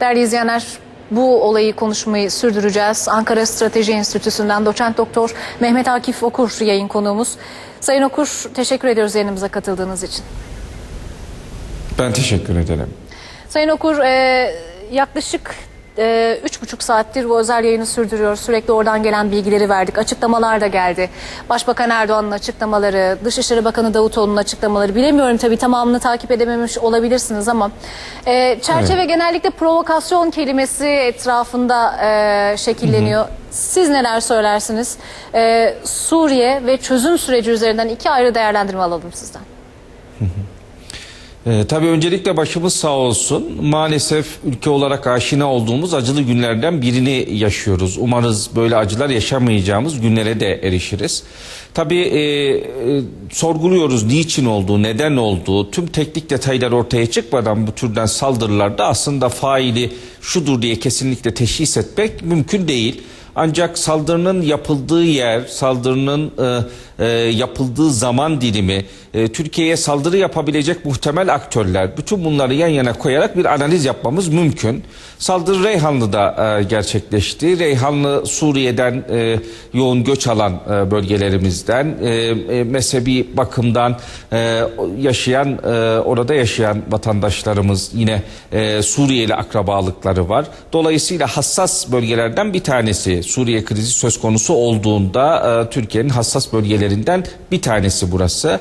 Değerli izleyenler bu olayı konuşmayı sürdüreceğiz. Ankara Strateji Enstitüsü'nden doçent doktor Mehmet Akif Okur yayın konuğumuz. Sayın Okur teşekkür ediyoruz yayınımıza katıldığınız için. Ben teşekkür ederim. Sayın Okur e, yaklaşık e, üç buçuk saattir bu özel yayını sürdürüyor. Sürekli oradan gelen bilgileri verdik. Açıklamalar da geldi. Başbakan Erdoğan'ın açıklamaları, Dışişleri Bakanı Davutoğlu'nun açıklamaları. Bilemiyorum tabii tamamını takip edememiş olabilirsiniz ama e, çerçeve genellikle provokasyon kelimesi etrafında e, şekilleniyor. Siz neler söylersiniz? E, Suriye ve çözüm süreci üzerinden iki ayrı değerlendirme alalım sizden. Ee, tabii öncelikle başımız sağ olsun. Maalesef ülke olarak aşina olduğumuz acılı günlerden birini yaşıyoruz. Umarız böyle acılar yaşamayacağımız günlere de erişiriz. Tabii e, e, sorguluyoruz niçin olduğu, neden olduğu, tüm teknik detaylar ortaya çıkmadan bu türden saldırılarda aslında faili şudur diye kesinlikle teşhis etmek mümkün değil. Ancak saldırının yapıldığı yer, saldırının e, e, yapıldığı zaman dilimi, e, Türkiye'ye saldırı yapabilecek muhtemel aktörler, bütün bunları yan yana koyarak bir analiz yapmamız mümkün. Saldırı Reyhanlı'da e, gerçekleşti. Reyhanlı Suriye'den e, yoğun göç alan e, bölgelerimizden, e, e, mezhebi bakımdan e, yaşayan, e, orada yaşayan vatandaşlarımız yine e, Suriyeli akrabalıkları var. Dolayısıyla hassas bölgelerden bir tanesi Suriye krizi söz konusu olduğunda e, Türkiye'nin hassas bölgelerinden bir tanesi burası.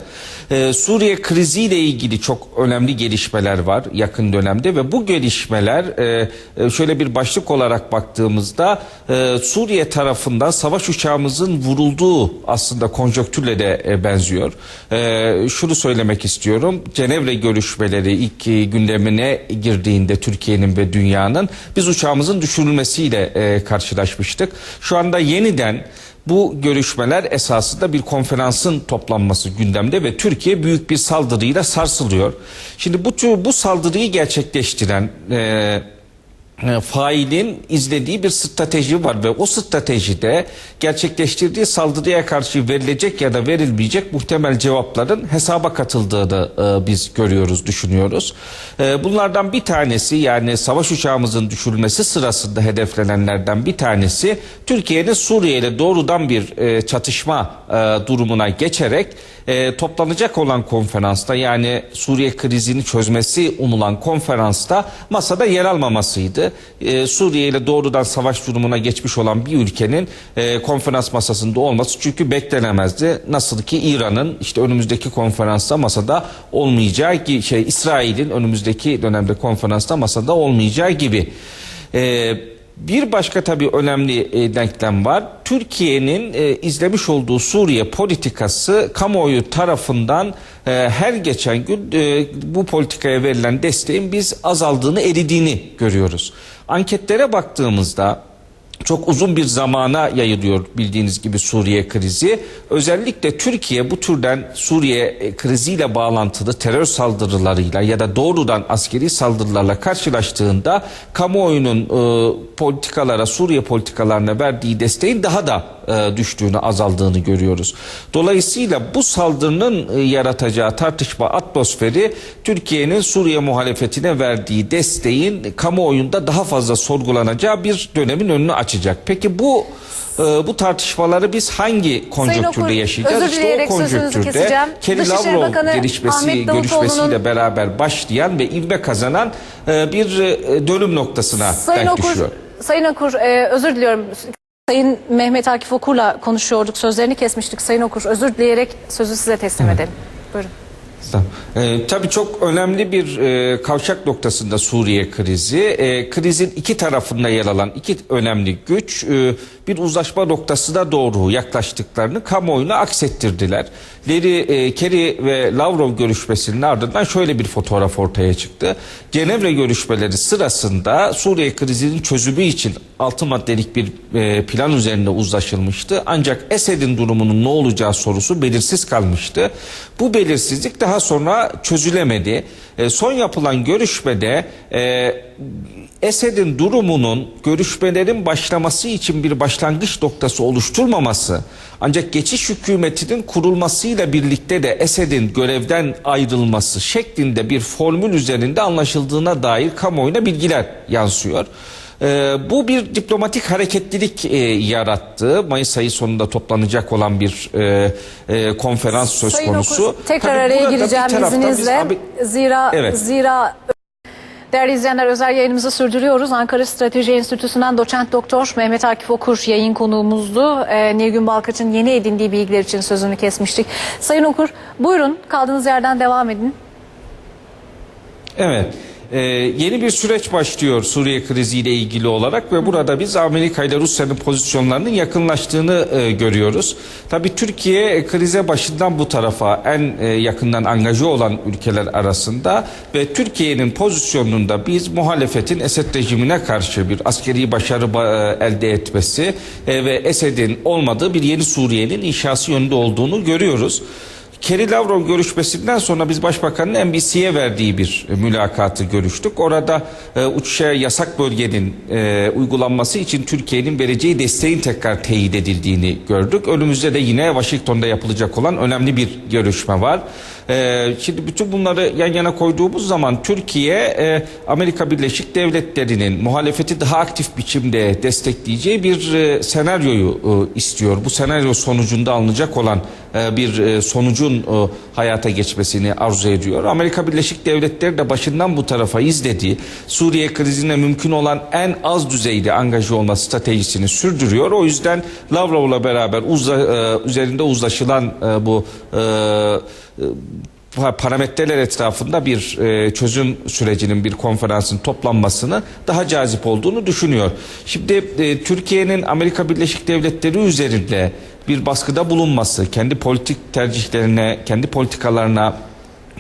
E, Suriye kriziyle ilgili çok önemli gelişmeler var yakın dönemde ve bu gelişmeler e, e, şöyle bir başlık olarak baktığımızda e, Suriye tarafından savaş uçağımızın vurulduğu aslında konjonktürle de e, benziyor. E, şunu söylemek istiyorum. Cenevre görüşmeleri ilk e, gündemine girdiğinde Türkiye'nin ve dünyanın biz uçağımızın düşürülmesiyle e, karşılaşmıştık. Şu anda yeniden bu görüşmeler esasında bir konferansın toplanması gündemde ve Türkiye büyük bir saldırıyla sarsılıyor. Şimdi bu tür bu saldırıyı gerçekleştiren e, failin izlediği bir strateji var ve o stratejide gerçekleştirdiği saldırıya karşı verilecek ya da verilmeyecek muhtemel cevapların hesaba katıldığını e, biz görüyoruz, düşünüyoruz. E, bunlardan bir tanesi yani savaş uçağımızın düşürülmesi sırasında hedeflenenlerden bir tanesi Türkiye'nin Suriye ile doğrudan bir e, çatışma e, durumuna geçerek e, toplanacak olan konferansta yani Suriye krizini çözmesi umulan konferansta masada yer almamasıydı. E, Suriye ile doğrudan savaş durumuna geçmiş olan bir ülkenin e, konferans masasında olması çünkü beklenemezdi. Nasıl ki İran'ın işte önümüzdeki konferansta masada olmayacağı gibi şey İsrail'in önümüzdeki dönemde konferansta masada olmayacağı gibi. E, bir başka tabii önemli e, denklem var. Türkiye'nin e, izlemiş olduğu Suriye politikası kamuoyu tarafından e, her geçen gün e, bu politikaya verilen desteğin biz azaldığını, eridiğini görüyoruz. Anketlere baktığımızda çok uzun bir zamana yayılıyor bildiğiniz gibi Suriye krizi. Özellikle Türkiye bu türden Suriye e, kriziyle bağlantılı terör saldırılarıyla ya da doğrudan askeri saldırılarla karşılaştığında kamuoyunun e, politikalara, Suriye politikalarına verdiği desteğin daha da e, düştüğünü, azaldığını görüyoruz. Dolayısıyla bu saldırının e, yaratacağı tartışma atmosferi Türkiye'nin Suriye muhalefetine verdiği desteğin kamuoyunda daha fazla sorgulanacağı bir dönemin önünü açacak. Peki bu e, bu tartışmaları biz hangi konjonktürde Okur, yaşayacağız? İşte o konjonktürde Dışişleri Lavrov gelişmesi, Ahmet görüşmesiyle beraber başlayan ve ivme kazanan e, bir dönüm noktasına Sayın denk Okur, düşüyor. Sayın Okur e, özür diliyorum. Sayın Mehmet Akif Okur'la konuşuyorduk. Sözlerini kesmiştik. Sayın Okur özür dileyerek sözü size teslim edelim. Buyurun. Ee, tabii çok önemli bir e, kavşak noktasında Suriye krizi. E, krizin iki tarafında yer alan iki önemli güç e, bir uzlaşma noktasına doğru yaklaştıklarını kamuoyuna aksettirdiler. Leri, e, Kerry ve Lavrov görüşmesinin ardından şöyle bir fotoğraf ortaya çıktı. Cenevre görüşmeleri sırasında Suriye krizinin çözümü için altı maddelik bir e, plan üzerinde uzlaşılmıştı. Ancak Esed'in durumunun ne olacağı sorusu belirsiz kalmıştı. Bu belirsizlik daha sonra çözülemedi. E, son yapılan görüşmede e, Esed'in durumunun görüşmelerin başlaması için bir başlangıç noktası oluşturmaması ancak geçiş hükümetinin kurulmasıyla birlikte de Esed'in görevden ayrılması şeklinde bir formül üzerinde anlaşıldığına dair kamuoyuna bilgiler yansıyor. Ee, bu bir diplomatik hareketlilik e, yarattı. Mayıs ayı sonunda toplanacak olan bir e, e, konferans söz Sayın konusu. Okur, tekrar Tabii araya gireceğim taraftan biz izninizle. abi- Zira Evet. zira Değerli izleyenler özel yayınımızı sürdürüyoruz. Ankara Strateji Enstitüsü'nden doçent doktor Mehmet Akif Okur yayın konuğumuzdu. Ee, Nilgün Balkaç'ın yeni edindiği bilgiler için sözünü kesmiştik. Sayın Okur buyurun kaldığınız yerden devam edin. Evet. Ee, yeni bir süreç başlıyor Suriye kriziyle ilgili olarak ve burada biz Amerika ile Rusya'nın pozisyonlarının yakınlaştığını e, görüyoruz. Tabii Türkiye e, krize başından bu tarafa en e, yakından angaje olan ülkeler arasında ve Türkiye'nin pozisyonunda biz muhalefetin Esed rejimine karşı bir askeri başarı ba- e, elde etmesi e, ve Esed'in olmadığı bir yeni Suriye'nin inşası yönünde olduğunu görüyoruz. Kerry Lavrov görüşmesinden sonra biz Başbakan'ın NBC'ye verdiği bir e, mülakatı görüştük. Orada e, uçuşa yasak bölgenin e, uygulanması için Türkiye'nin vereceği desteğin tekrar teyit edildiğini gördük. Önümüzde de yine Washington'da yapılacak olan önemli bir görüşme var. E, şimdi bütün bunları yan yana koyduğumuz zaman Türkiye e, Amerika Birleşik Devletleri'nin muhalefeti daha aktif biçimde destekleyeceği bir e, senaryoyu e, istiyor. Bu senaryo sonucunda alınacak olan bir sonucun hayata geçmesini arzu ediyor. Amerika Birleşik Devletleri de başından bu tarafa izlediği Suriye krizine mümkün olan en az düzeyde angaje olma stratejisini sürdürüyor. O yüzden Lavrov'la beraber uzla, üzerinde uzlaşılan bu parametreler etrafında bir e, çözüm sürecinin bir konferansın toplanmasını daha cazip olduğunu düşünüyor. Şimdi e, Türkiye'nin Amerika Birleşik Devletleri üzerinde bir baskıda bulunması, kendi politik tercihlerine, kendi politikalarına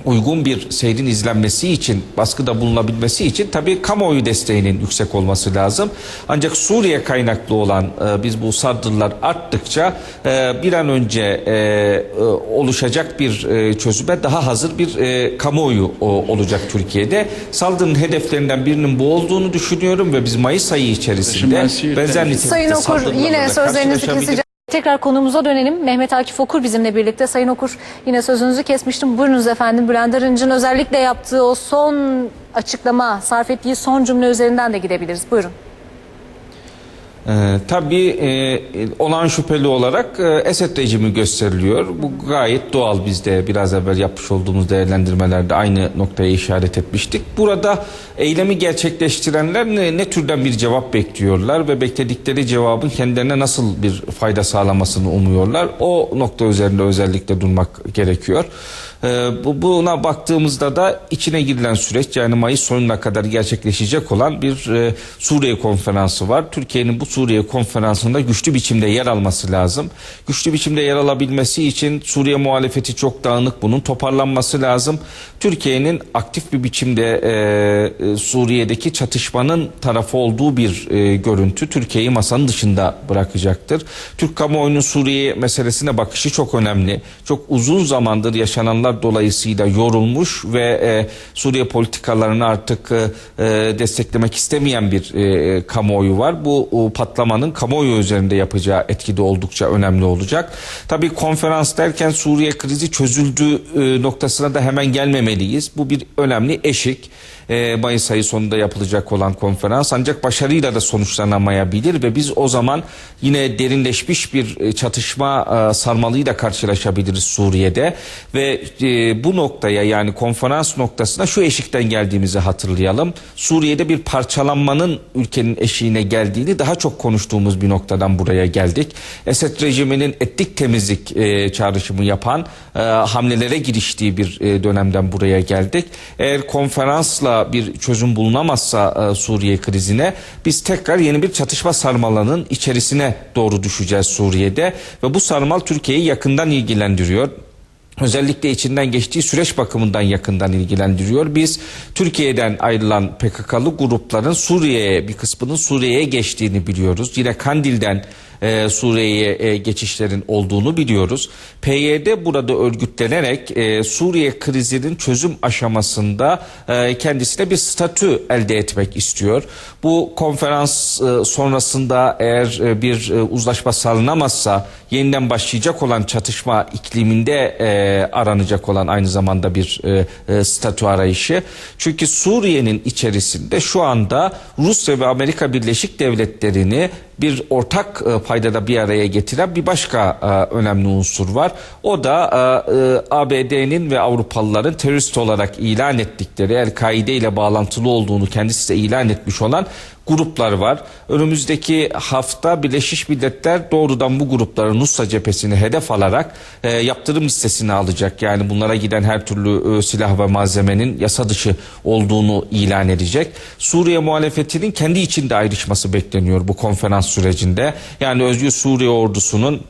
uygun bir seyrin izlenmesi için, baskıda bulunabilmesi için tabii kamuoyu desteğinin yüksek olması lazım. Ancak Suriye kaynaklı olan e, biz bu saldırılar arttıkça e, bir an önce e, e, oluşacak bir e, çözüme daha hazır bir e, kamuoyu o, olacak Türkiye'de. Saldırının hedeflerinden birinin bu olduğunu düşünüyorum ve biz Mayıs ayı içerisinde benzer nitelikte Sayın Okur saldırılarla yine sözlerinizi keseceğim. Tekrar konumuza dönelim. Mehmet Akif Okur bizimle birlikte. Sayın Okur yine sözünüzü kesmiştim. Buyurunuz efendim. Bülent Arınç'ın özellikle yaptığı o son açıklama, sarf ettiği son cümle üzerinden de gidebiliriz. Buyurun. Ee, tabii e, olan şüpheli olarak e, Esed rejimi gösteriliyor. Bu gayet doğal bizde biraz evvel yapmış olduğumuz değerlendirmelerde aynı noktaya işaret etmiştik. Burada eylemi gerçekleştirenler ne, ne türden bir cevap bekliyorlar ve bekledikleri cevabın kendilerine nasıl bir fayda sağlamasını umuyorlar. O nokta üzerinde özellikle durmak gerekiyor. Ee, bu, buna baktığımızda da içine girilen süreç yani Mayıs sonuna kadar gerçekleşecek olan bir e, Suriye konferansı var. Türkiye'nin bu Suriye konferansında güçlü biçimde yer alması lazım. Güçlü biçimde yer alabilmesi için Suriye muhalefeti çok dağınık bunun toparlanması lazım. Türkiye'nin aktif bir biçimde e, e, Suriye'deki çatışmanın tarafı olduğu bir e, görüntü Türkiye'yi masanın dışında bırakacaktır. Türk kamuoyunun Suriye meselesine bakışı çok önemli. Çok uzun zamandır yaşananlar dolayısıyla yorulmuş ve e, Suriye politikalarını artık e, e, desteklemek istemeyen bir e, kamuoyu var. Bu o, patlamanın kamuoyu üzerinde yapacağı etki de oldukça önemli olacak. Tabii konferans derken Suriye krizi çözüldü e, noktasına da hemen gelmemeliyiz. Bu bir önemli eşik. E, Mayıs ayı sonunda yapılacak olan konferans ancak başarıyla da sonuçlanamayabilir ve biz o zaman yine derinleşmiş bir e, çatışma e, sarmalıyla karşılaşabiliriz Suriye'de ve e, bu noktaya yani konferans noktasına şu eşikten geldiğimizi hatırlayalım. Suriye'de bir parçalanmanın ülkenin eşiğine geldiğini daha çok konuştuğumuz bir noktadan buraya geldik. Esed rejiminin etnik temizlik e, çağrışımı yapan e, hamlelere giriştiği bir e, dönemden buraya geldik. Eğer konferansla bir çözüm bulunamazsa e, Suriye krizine biz tekrar yeni bir çatışma sarmalının içerisine doğru düşeceğiz Suriye'de ve bu sarmal Türkiye'yi yakından ilgilendiriyor özellikle içinden geçtiği süreç bakımından yakından ilgilendiriyor. Biz Türkiye'den ayrılan PKK'lı grupların Suriye'ye bir kısmının Suriye'ye geçtiğini biliyoruz. Yine Kandil'den e, Suriye'ye e, geçişlerin olduğunu biliyoruz. PYD burada örgütlenerek e, Suriye krizinin çözüm aşamasında e, kendisine bir statü elde etmek istiyor. Bu konferans e, sonrasında eğer e, bir e, uzlaşma sağlanamazsa yeniden başlayacak olan çatışma ikliminde e, aranacak olan aynı zamanda bir e, e, statü arayışı. Çünkü Suriye'nin içerisinde şu anda Rusya ve Amerika Birleşik Devletleri'ni bir ortak e, paydada bir araya getiren bir başka e, önemli unsur var. O da e, ABD'nin ve Avrupalıların terörist olarak ilan ettikleri El-Kaide ile bağlantılı olduğunu kendisi de ilan etmiş olan gruplar var. Önümüzdeki hafta Birleşmiş Milletler doğrudan bu grupları Nusra cephesini hedef alarak e, yaptırım listesine alacak. Yani bunlara giden her türlü e, silah ve malzemenin yasa dışı olduğunu ilan edecek. Suriye muhalefetinin kendi içinde ayrışması bekleniyor bu konferans sürecinde. Yani Özgür Suriye ordusunun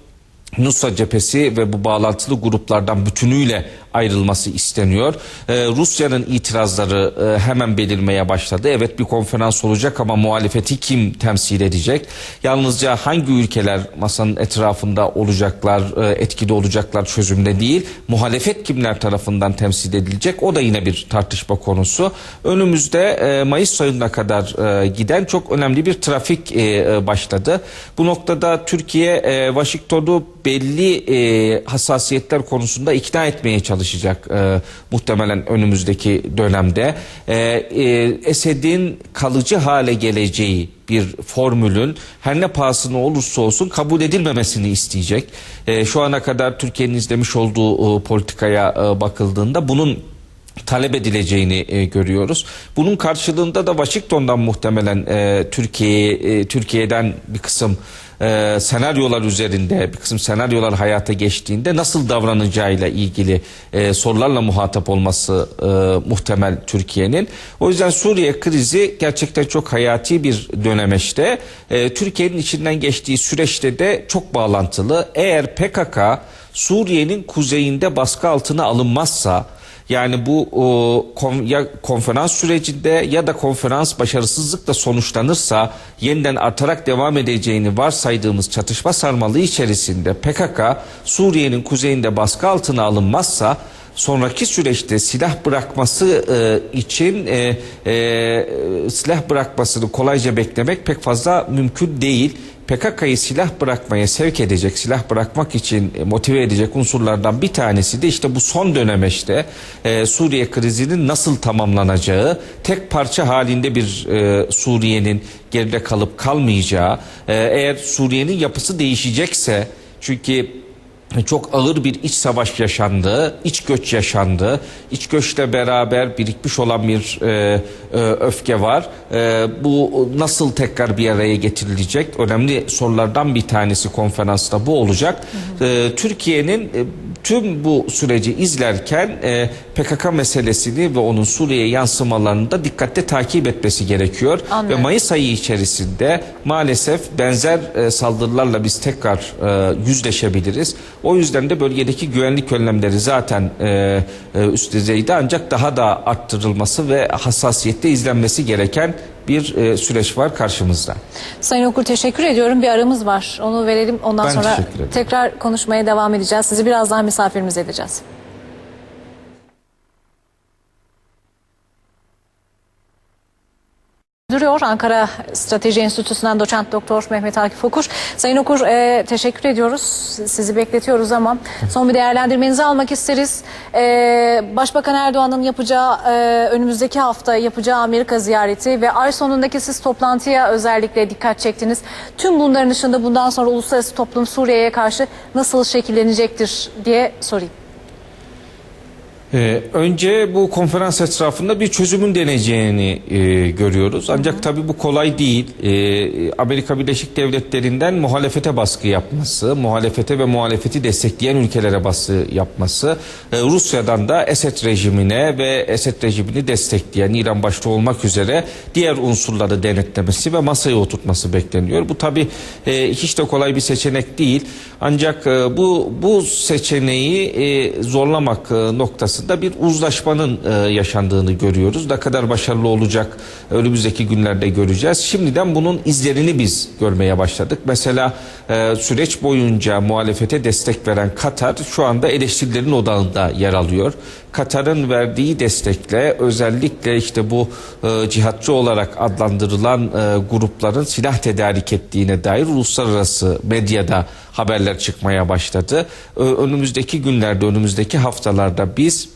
Nusra cephesi ve bu bağlantılı gruplardan bütünüyle ayrılması isteniyor. Ee, Rusya'nın itirazları e, hemen belirmeye başladı. Evet bir konferans olacak ama muhalefeti kim temsil edecek? Yalnızca hangi ülkeler masanın etrafında olacaklar, e, etkili olacaklar çözümde değil. Muhalefet kimler tarafından temsil edilecek? O da yine bir tartışma konusu. Önümüzde e, Mayıs ayına kadar e, giden çok önemli bir trafik e, e, başladı. Bu noktada Türkiye e, Washington'u belli e, hassasiyetler konusunda ikna etmeye çalışacak e, muhtemelen önümüzdeki dönemde. E, e, Esed'in kalıcı hale geleceği bir formülün her ne pahasına olursa olsun kabul edilmemesini isteyecek. E, şu ana kadar Türkiye'nin izlemiş olduğu e, politikaya e, bakıldığında bunun talep edileceğini e, görüyoruz. Bunun karşılığında da Washington'dan muhtemelen e, Türkiye e, Türkiye'den bir kısım e, senaryolar üzerinde bir kısım senaryolar hayata geçtiğinde nasıl davranacağıyla ilgili e, sorularla muhatap olması e, muhtemel Türkiye'nin. O yüzden Suriye krizi gerçekten çok hayati bir dönemeçte. E, Türkiye'nin içinden geçtiği süreçte de çok bağlantılı. Eğer PKK Suriye'nin kuzeyinde baskı altına alınmazsa yani bu o, kon, ya konferans sürecinde ya da konferans başarısızlıkla sonuçlanırsa yeniden artarak devam edeceğini varsaydığımız çatışma sarmalı içerisinde PKK Suriye'nin kuzeyinde baskı altına alınmazsa sonraki süreçte silah bırakması e, için e, e, silah bırakmasını kolayca beklemek pek fazla mümkün değil. PKK'yı silah bırakmaya sevk edecek, silah bırakmak için e, motive edecek unsurlardan bir tanesi de işte bu son dönemeçte e, Suriye krizinin nasıl tamamlanacağı, tek parça halinde bir e, Suriye'nin geride kalıp kalmayacağı, e, eğer Suriye'nin yapısı değişecekse çünkü çok ağır bir iç savaş yaşandı, iç göç yaşandı. İç göçle beraber birikmiş olan bir e, e, öfke var. E, bu nasıl tekrar bir araya getirilecek? Önemli sorulardan bir tanesi konferansta bu olacak. E, Türkiye'nin e, tüm bu süreci izlerken e, PKK meselesini ve onun Suriye yansımalarını da dikkatle takip etmesi gerekiyor. Anlıyorum. Ve Mayıs ayı içerisinde maalesef benzer e, saldırılarla biz tekrar e, yüzleşebiliriz. O yüzden de bölgedeki güvenlik önlemleri zaten e, e, üst düzeyde ancak daha da arttırılması ve hassasiyetle izlenmesi gereken bir e, süreç var karşımızda. Sayın Okur teşekkür ediyorum. Bir aramız var. Onu verelim. Ondan Ben sonra tekrar konuşmaya devam edeceğiz. Sizi biraz daha misafirimiz edeceğiz. Duruyor Ankara Strateji Enstitüsü'nden doçent doktor Mehmet Akif Okur. Sayın Okur e, teşekkür ediyoruz. Sizi bekletiyoruz ama son bir değerlendirmenizi almak isteriz. E, Başbakan Erdoğan'ın yapacağı e, önümüzdeki hafta yapacağı Amerika ziyareti ve ay sonundaki siz toplantıya özellikle dikkat çektiniz. Tüm bunların dışında bundan sonra uluslararası toplum Suriye'ye karşı nasıl şekillenecektir diye sorayım. Ee, önce bu konferans etrafında bir çözümün deneyeceğini e, görüyoruz. Ancak tabii bu kolay değil. Ee, Amerika Birleşik Devletleri'nden muhalefete baskı yapması, muhalefete ve muhalefeti destekleyen ülkelere baskı yapması, e, Rusya'dan da Esed rejimine ve Esed rejimini destekleyen İran başta olmak üzere diğer unsurları denetlemesi ve masaya oturtması bekleniyor. Bu tabii e, hiç de kolay bir seçenek değil. Ancak e, bu bu seçeneği e, zorlamak e, noktasında arasında bir uzlaşmanın e, yaşandığını görüyoruz. Ne kadar başarılı olacak önümüzdeki günlerde göreceğiz. Şimdiden bunun izlerini biz görmeye başladık. Mesela e, süreç boyunca muhalefete destek veren Katar şu anda eleştirilerin odağında yer alıyor. Katar'ın verdiği destekle özellikle işte bu e, cihatçı olarak adlandırılan e, grupların silah tedarik ettiğine dair uluslararası medyada haberler çıkmaya başladı. Ö- önümüzdeki günlerde, önümüzdeki haftalarda biz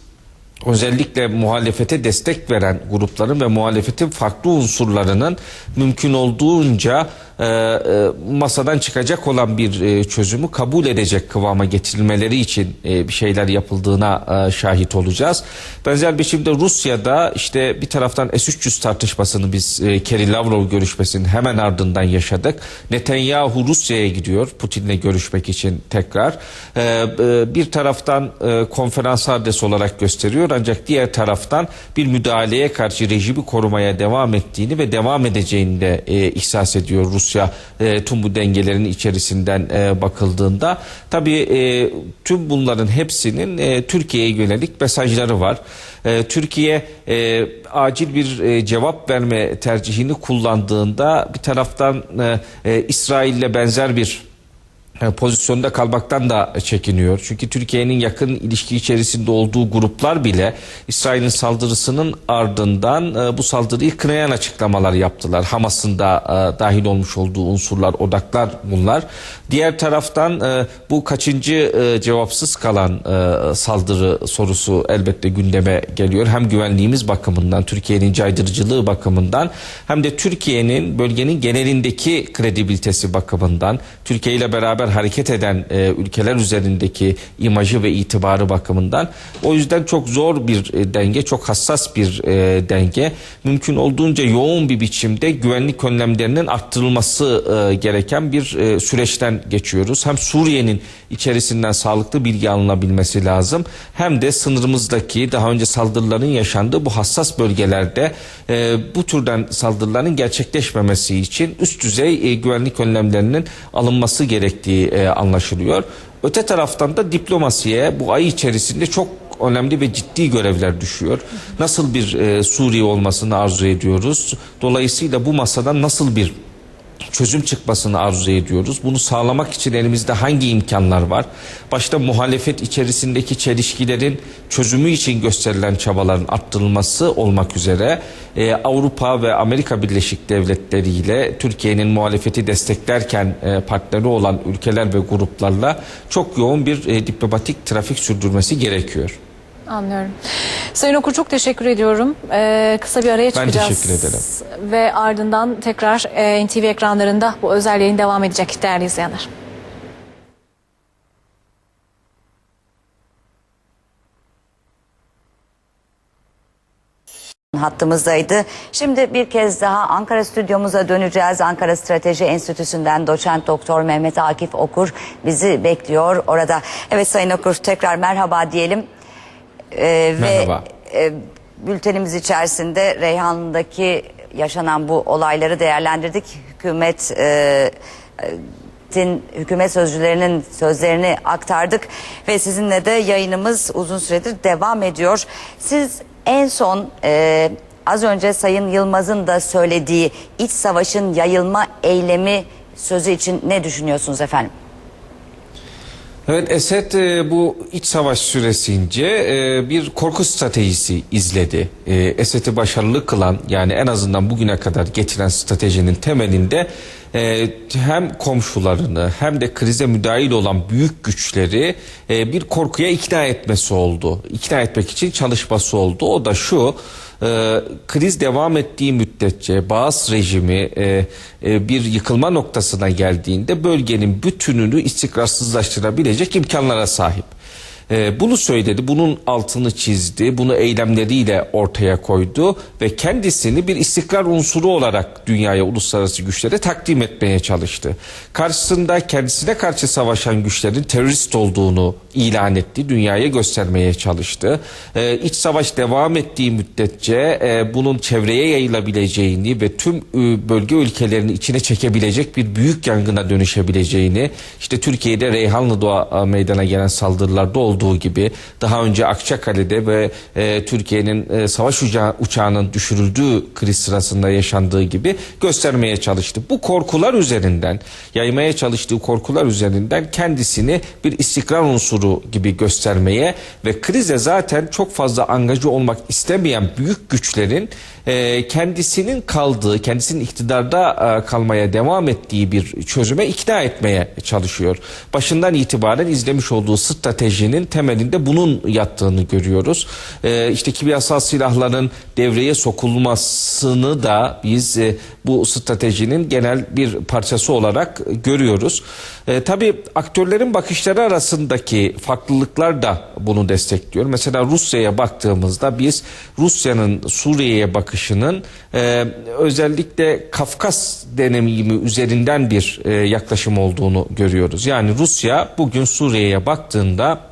özellikle muhalefete destek veren grupların ve muhalefetin farklı unsurlarının mümkün olduğunca e, e, masadan çıkacak olan bir e, çözümü kabul edecek kıvama getirilmeleri için e, bir şeyler yapıldığına e, şahit olacağız. Benzer biçimde Rusya'da işte bir taraftan S-300 tartışmasını biz e, Kerry Lavrov görüşmesinin hemen ardından yaşadık. Netanyahu Rusya'ya gidiyor Putin'le görüşmek için tekrar. E, e, bir taraftan e, konferans adresi olarak gösteriyor ancak diğer taraftan bir müdahaleye karşı rejimi korumaya devam ettiğini ve devam edeceğini de e, ihsas ediyor Rusya e, tüm bu dengelerin içerisinden e, bakıldığında. Tabii e, tüm bunların hepsinin e, Türkiye'ye yönelik mesajları var. E, Türkiye e, acil bir e, cevap verme tercihini kullandığında bir taraftan e, e, İsrail'le benzer bir pozisyonda kalmaktan da çekiniyor. Çünkü Türkiye'nin yakın ilişki içerisinde olduğu gruplar bile İsrail'in saldırısının ardından e, bu saldırıyı kınayan açıklamalar yaptılar. Hamas'ın da e, dahil olmuş olduğu unsurlar, odaklar bunlar. Diğer taraftan e, bu kaçıncı cevapsız kalan saldırı sorusu elbette gündeme geliyor. Hem güvenliğimiz bakımından, Türkiye'nin caydırıcılığı bakımından hem de Türkiye'nin bölgenin genelindeki kredibilitesi bakımından Türkiye ile beraber hareket eden e, ülkeler üzerindeki imajı ve itibarı bakımından o yüzden çok zor bir e, denge, çok hassas bir e, denge. Mümkün olduğunca yoğun bir biçimde güvenlik önlemlerinin arttırılması e, gereken bir e, süreçten geçiyoruz. Hem Suriye'nin içerisinden sağlıklı bilgi alınabilmesi lazım hem de sınırımızdaki daha önce saldırıların yaşandığı bu hassas bölgelerde e, bu türden saldırıların gerçekleşmemesi için üst düzey e, güvenlik önlemlerinin alınması gerektiği e, anlaşılıyor. Öte taraftan da diplomasiye bu ay içerisinde çok önemli ve ciddi görevler düşüyor. Nasıl bir e, Suriye olmasını arzu ediyoruz? Dolayısıyla bu masadan nasıl bir çözüm çıkmasını arzu ediyoruz. Bunu sağlamak için elimizde hangi imkanlar var? Başta muhalefet içerisindeki çelişkilerin çözümü için gösterilen çabaların arttırılması olmak üzere e, Avrupa ve Amerika Birleşik Devletleri ile Türkiye'nin muhalefeti desteklerken e, partneri olan ülkeler ve gruplarla çok yoğun bir e, diplomatik trafik sürdürmesi gerekiyor. Anlıyorum. Sayın Okur çok teşekkür ediyorum. Ee, kısa bir araya Ben çıkacağız. teşekkür ederim. Ve ardından tekrar e, NTV ekranlarında bu özel yayın devam edecek değerli izleyenler. hattımızdaydı. Şimdi bir kez daha Ankara stüdyomuza döneceğiz. Ankara Strateji Enstitüsü'nden doçent doktor Mehmet Akif Okur bizi bekliyor orada. Evet Sayın Okur tekrar merhaba diyelim. Ee, Merhaba. Ve e, bültenimiz içerisinde Reyhanlı'daki yaşanan bu olayları değerlendirdik. Hükümet e, Tin hükümet sözcülerinin sözlerini aktardık ve sizinle de yayınımız uzun süredir devam ediyor. Siz en son e, az önce Sayın Yılmaz'ın da söylediği iç savaşın yayılma eylemi sözü için ne düşünüyorsunuz efendim? Evet Esed e, bu iç savaş süresince e, bir korku stratejisi izledi. E, Esed'i başarılı kılan yani en azından bugüne kadar getiren stratejinin temelinde e, hem komşularını hem de krize müdahil olan büyük güçleri bir korkuya ikna etmesi oldu. İkna etmek için çalışması oldu. O da şu e, kriz devam ettiği müddetçe Bağız rejimi e, e, bir yıkılma noktasına geldiğinde bölgenin bütününü istikrarsızlaştırabilecek imkanlara sahip. E, bunu söyledi, bunun altını çizdi, bunu eylemleriyle ortaya koydu ve kendisini bir istikrar unsuru olarak dünyaya, uluslararası güçlere takdim etmeye çalıştı. Karşısında kendisine karşı savaşan güçlerin terörist olduğunu ilan etti, dünyaya göstermeye çalıştı. E, iç savaş devam ettiği müddetçe e, bunun çevreye yayılabileceğini ve tüm e, bölge ülkelerini içine çekebilecek bir büyük yangına dönüşebileceğini, işte Türkiye'de Reyhanlı Doğa meydana gelen saldırılarda olduğu olduğu gibi daha önce Akçakale'de ve e, Türkiye'nin e, savaş uçağı, uçağının düşürüldüğü kriz sırasında yaşandığı gibi göstermeye çalıştı. Bu korkular üzerinden yaymaya çalıştığı korkular üzerinden kendisini bir istikrar unsuru gibi göstermeye ve krize zaten çok fazla angajı olmak istemeyen büyük güçlerin e, kendisinin kaldığı, kendisinin iktidarda e, kalmaya devam ettiği bir çözüme ikna etmeye çalışıyor. Başından itibaren izlemiş olduğu stratejinin temelinde bunun yattığını görüyoruz. E, işte kimyasal silahların devreye sokulmasını da biz e, bu stratejinin genel bir parçası olarak görüyoruz. E, tabii aktörlerin bakışları arasındaki farklılıklar da bunu destekliyor. Mesela Rusya'ya baktığımızda biz Rusya'nın Suriye'ye bakışının e, özellikle Kafkas deneyimi üzerinden bir e, yaklaşım olduğunu görüyoruz. Yani Rusya bugün Suriye'ye baktığında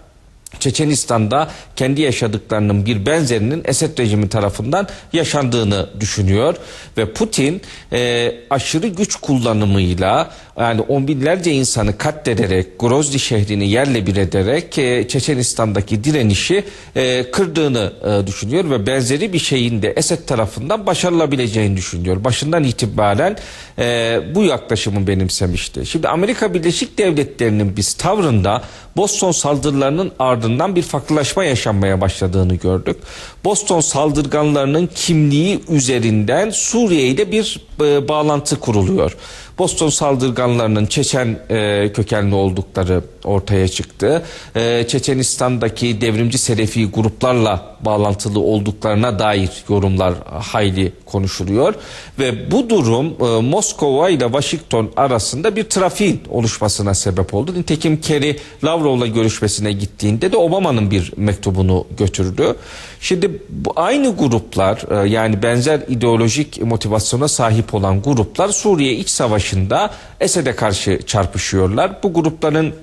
Çeçenistan'da kendi yaşadıklarının bir benzerinin Esed rejimi tarafından yaşandığını düşünüyor ve Putin e, aşırı güç kullanımıyla yani on binlerce insanı katlederek Grozny şehrini yerle bir ederek e, Çeçenistan'daki direnişi e, kırdığını e, düşünüyor ve benzeri bir şeyin de Esed tarafından başarılabileceğini düşünüyor. Başından itibaren e, bu yaklaşımı benimsemişti. Şimdi Amerika Birleşik Devletleri'nin biz tavrında Boston saldırılarının ardından bir farklılaşma yaşanmaya başladığını gördük. Boston saldırganlarının kimliği üzerinden Suriye ile bir e, bağlantı kuruluyor. Boston saldırganlarının Çeçen e, kökenli oldukları ortaya çıktı. E, Çeçenistan'daki devrimci Selefi gruplarla bağlantılı olduklarına dair yorumlar hayli konuşuluyor ve bu durum e, Moskova ile Washington arasında bir trafiğin oluşmasına sebep oldu. Nitekim Kerry Lavrov'la görüşmesine gittiğinde de Obama'nın bir mektubunu götürdü. Şimdi aynı gruplar e, yani benzer ideolojik motivasyona sahip olan gruplar Suriye iç savaşında Esed'e karşı çarpışıyorlar. Bu grupların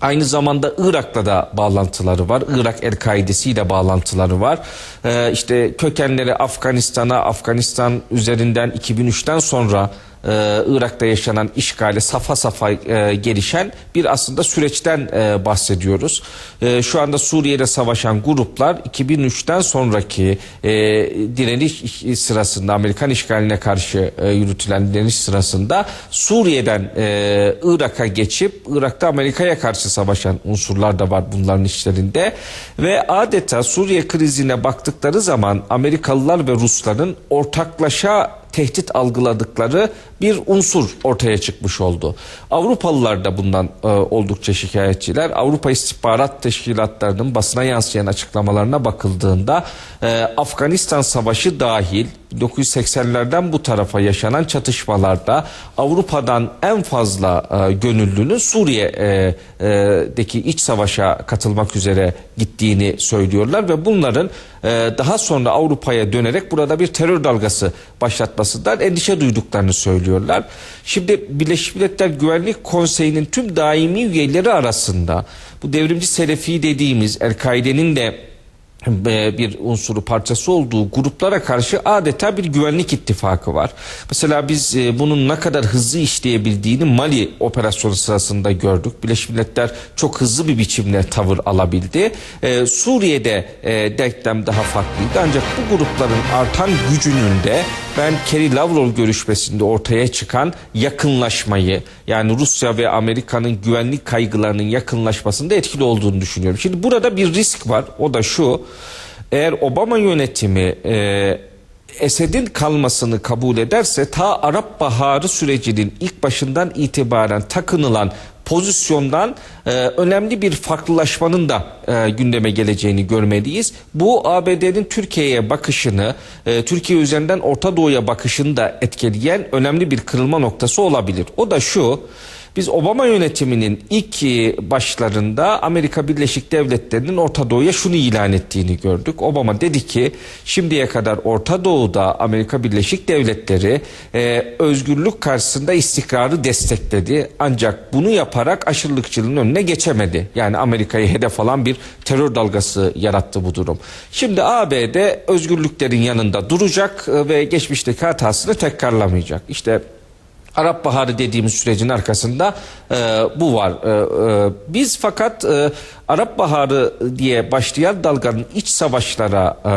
Aynı zamanda Irak'la da bağlantıları var. Irak El-Kaidesi ile bağlantıları var. Ee, işte kökenleri Afganistan'a, Afganistan üzerinden 2003'ten sonra e, Irak'ta yaşanan işgale safa safa e, gelişen bir aslında süreçten e, bahsediyoruz. E, şu anda Suriye'de savaşan gruplar 2003'ten sonraki e, direniş sırasında Amerikan işgaline karşı e, yürütülen direniş sırasında Suriye'den e, Irak'a geçip Irak'ta Amerika'ya karşı savaşan unsurlar da var bunların içlerinde ve adeta Suriye krizine baktıkları zaman Amerikalılar ve Rusların ortaklaşa tehdit algıladıkları bir unsur ortaya çıkmış oldu. Avrupalılar da bundan e, oldukça şikayetçiler. Avrupa İstihbarat Teşkilatlarının basına yansıyan açıklamalarına bakıldığında e, Afganistan Savaşı dahil 1980'lerden bu tarafa yaşanan çatışmalarda Avrupa'dan en fazla e, gönüllünün Suriye'deki iç savaşa katılmak üzere gittiğini söylüyorlar ve bunların e, daha sonra Avrupa'ya dönerek burada bir terör dalgası başlatmasından endişe duyduklarını söylüyorlar. Şimdi Birleşmiş Milletler Güvenlik Konseyi'nin tüm daimi üyeleri arasında bu devrimci Selefi dediğimiz El-Kaide'nin de e, bir unsuru parçası olduğu gruplara karşı adeta bir güvenlik ittifakı var. Mesela biz e, bunun ne kadar hızlı işleyebildiğini Mali operasyonu sırasında gördük. Birleşmiş Milletler çok hızlı bir biçimde tavır alabildi. Ee, Suriye'de e, denklem daha farklıydı ancak bu grupların artan gücünün de ben Kerry Lavrov görüşmesinde ortaya çıkan yakınlaşmayı yani Rusya ve Amerika'nın güvenlik kaygılarının yakınlaşmasında etkili olduğunu düşünüyorum. Şimdi burada bir risk var o da şu eğer Obama yönetimi e, Esed'in kalmasını kabul ederse ta Arap Baharı sürecinin ilk başından itibaren takınılan pozisyondan e, önemli bir farklılaşmanın da e, gündeme geleceğini görmeliyiz. Bu ABD'nin Türkiye'ye bakışını, e, Türkiye üzerinden Orta Doğu'ya bakışını da etkileyen önemli bir kırılma noktası olabilir. O da şu, biz Obama yönetiminin ilk başlarında Amerika Birleşik Devletleri'nin Orta Doğu'ya şunu ilan ettiğini gördük. Obama dedi ki şimdiye kadar Orta Doğu'da Amerika Birleşik Devletleri e, özgürlük karşısında istikrarı destekledi. Ancak bunu yaparak aşırılıkçılığın önüne geçemedi. Yani Amerika'yı hedef alan bir terör dalgası yarattı bu durum. Şimdi ABD özgürlüklerin yanında duracak e, ve geçmişteki hatasını tekrarlamayacak. İşte Arap Baharı dediğimiz sürecin arkasında e, bu var. E, e, biz fakat e, Arap Baharı diye başlayan dalganın iç savaşlara e,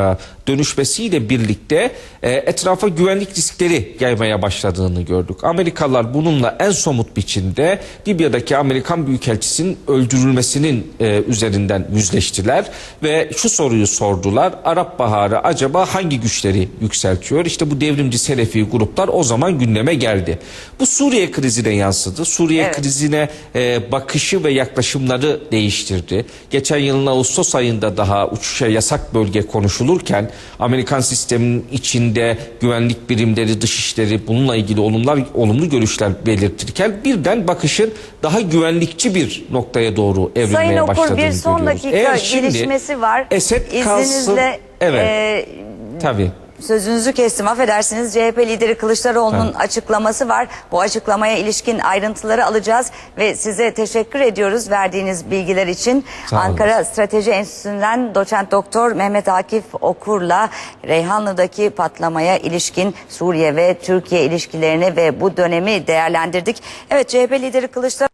dönüşmesiyle birlikte e, etrafa güvenlik riskleri yaymaya başladığını gördük. Amerikalılar bununla en somut biçimde Libya'daki Amerikan Büyükelçisinin öldürülmesinin e, üzerinden yüzleştiler ve şu soruyu sordular. Arap Baharı acaba hangi güçleri yükseltiyor? İşte bu devrimci Selefi gruplar o zaman gündeme geldi. Bu Suriye krizine yansıdı. Suriye Evet. krizine e, bakışı ve yaklaşımları değiştirdi. Geçen yılın Ağustos ayında daha uçuşa yasak bölge konuşulurken Amerikan sisteminin içinde güvenlik birimleri, dışişleri bununla ilgili olumlar, olumlu görüşler belirtirken birden bakışın daha güvenlikçi bir noktaya doğru evrilmeye Sayın Okur başladığını bir son görüyoruz. dakika Eğer gelişmesi var. Esed kalsın, evet, e, tabii. Sözünüzü kestim affedersiniz. CHP lideri Kılıçdaroğlu'nun Evet. açıklaması var. Bu açıklamaya ilişkin ayrıntıları alacağız ve size teşekkür ediyoruz verdiğiniz bilgiler için. Ankara Strateji Enstitüsü'nden doçent doktor Mehmet Akif Okur'la Reyhanlı'daki patlamaya ilişkin Suriye ve Türkiye ilişkilerini ve bu dönemi değerlendirdik. Evet CHP lideri Kılıçdaroğlu